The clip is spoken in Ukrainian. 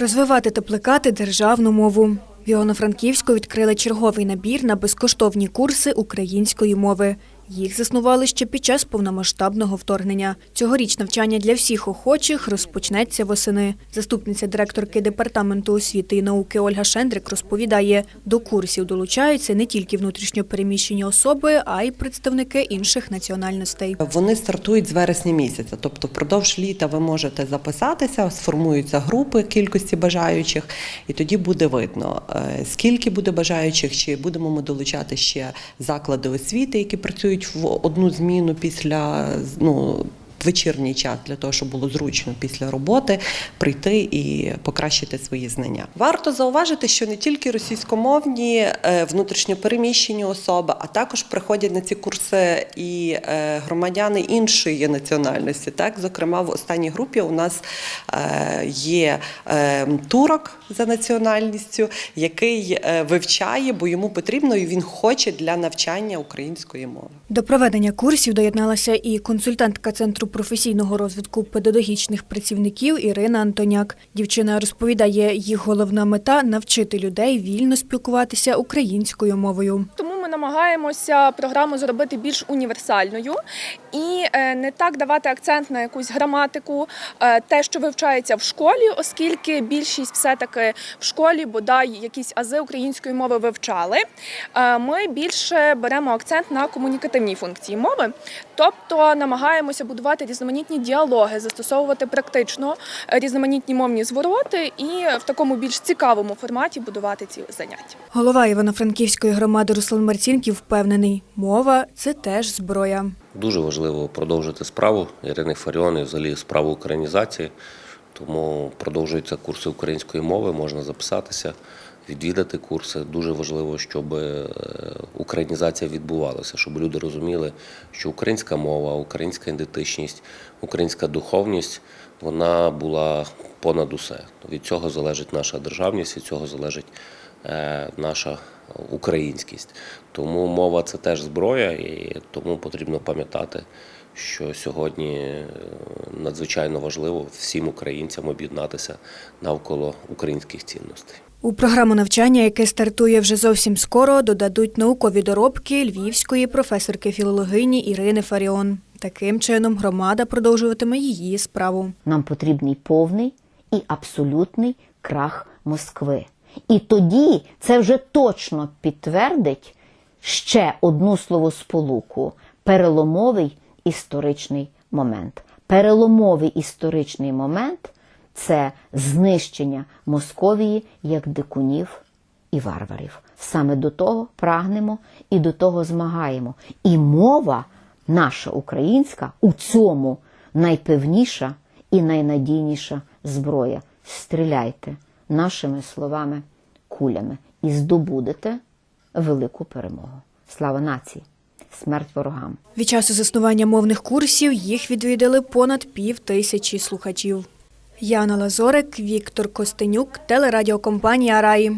Розвивати та плекати державну мову. В Івано-Франківську відкрили черговий набір на безкоштовні курси української мови. Їх заснували ще під час повномасштабного вторгнення. Цьогоріч навчання для всіх охочих розпочнеться восени. Заступниця директорки департаменту освіти і науки Ольга Шендрик розповідає, до курсів долучаються не тільки внутрішньопереміщені особи, а й представники інших національностей. Вони стартують з вересня місяця, тобто впродовж літа ви можете записатися, сформуються групи кількості бажаючих, і тоді буде видно, е, скільки буде бажаючих, чи будемо ми долучати ще заклади освіти, які працюють в одну зміну після ну. Вечірній час для того, щоб було зручно після роботи прийти і покращити свої знання. Варто зауважити, що не тільки російськомовні е, внутрішньопереміщені особи, а також приходять на ці курси і е, громадяни іншої національності. Так, зокрема, в останній групі у нас е, є турок за національністю, який вивчає, бо йому потрібно і він хоче для навчання української мови. До проведення курсів доєдналася і консультантка Центру професійного розвитку педагогічних працівників Ірина Антоняк. Дівчина розповідає, їх головна мета навчити людей вільно спілкуватися українською мовою. Тому намагаємося програму зробити більш універсальною і е, не так давати акцент на якусь граматику, е, те, що вивчається в школі, оскільки більшість все-таки в школі бодай якісь ази української мови вивчали. Е, Ми більше беремо акцент на комунікативній функції мови, тобто намагаємося будувати різноманітні діалоги, застосовувати практично різноманітні мовні звороти і в такому більш цікавому форматі будувати ці заняття. Голова Івано-Франківської громади Руслан Марцінків впевнений, мова це теж зброя. Дуже важливо продовжити справу Ірини Фаріон і взагалі справу українізації. Тому продовжуються курси української мови, можна записатися, відвідати курси. Дуже важливо, щоб е, українізація відбувалася, щоб люди розуміли, що українська мова, українська ідентичність, українська духовність вона була понад усе. Від цього залежить наша державність, від цього залежить е, наша українськість. Тому мова це теж зброя, і тому потрібно пам'ятати, що сьогодні е, надзвичайно важливо всім українцям об'єднатися навколо українських цінностей. У програму навчання, яке стартує вже зовсім скоро, додадуть наукові доробки львівської професорки філологині Ірини Фаріон. Таким чином, громада продовжуватиме її справу. Нам потрібний повний і абсолютний крах Москви. І тоді це вже точно підтвердить ще одну словосполуку переломовий історичний момент. Переломовий історичний момент це знищення Московії як дикунів і варварів. Саме до того прагнемо і до того змагаємо. І мова наша українська у цьому найпевніша і найнадійніша зброя. Стріляйте нашими словами, кулями і здобудете велику перемогу. Слава нації! Смерть ворогам! Від часу заснування мовних курсів їх відвідали понад пів тисячі слухачів. Яна Лазорик, Віктор Костенюк, телерадіокомпанія Раї.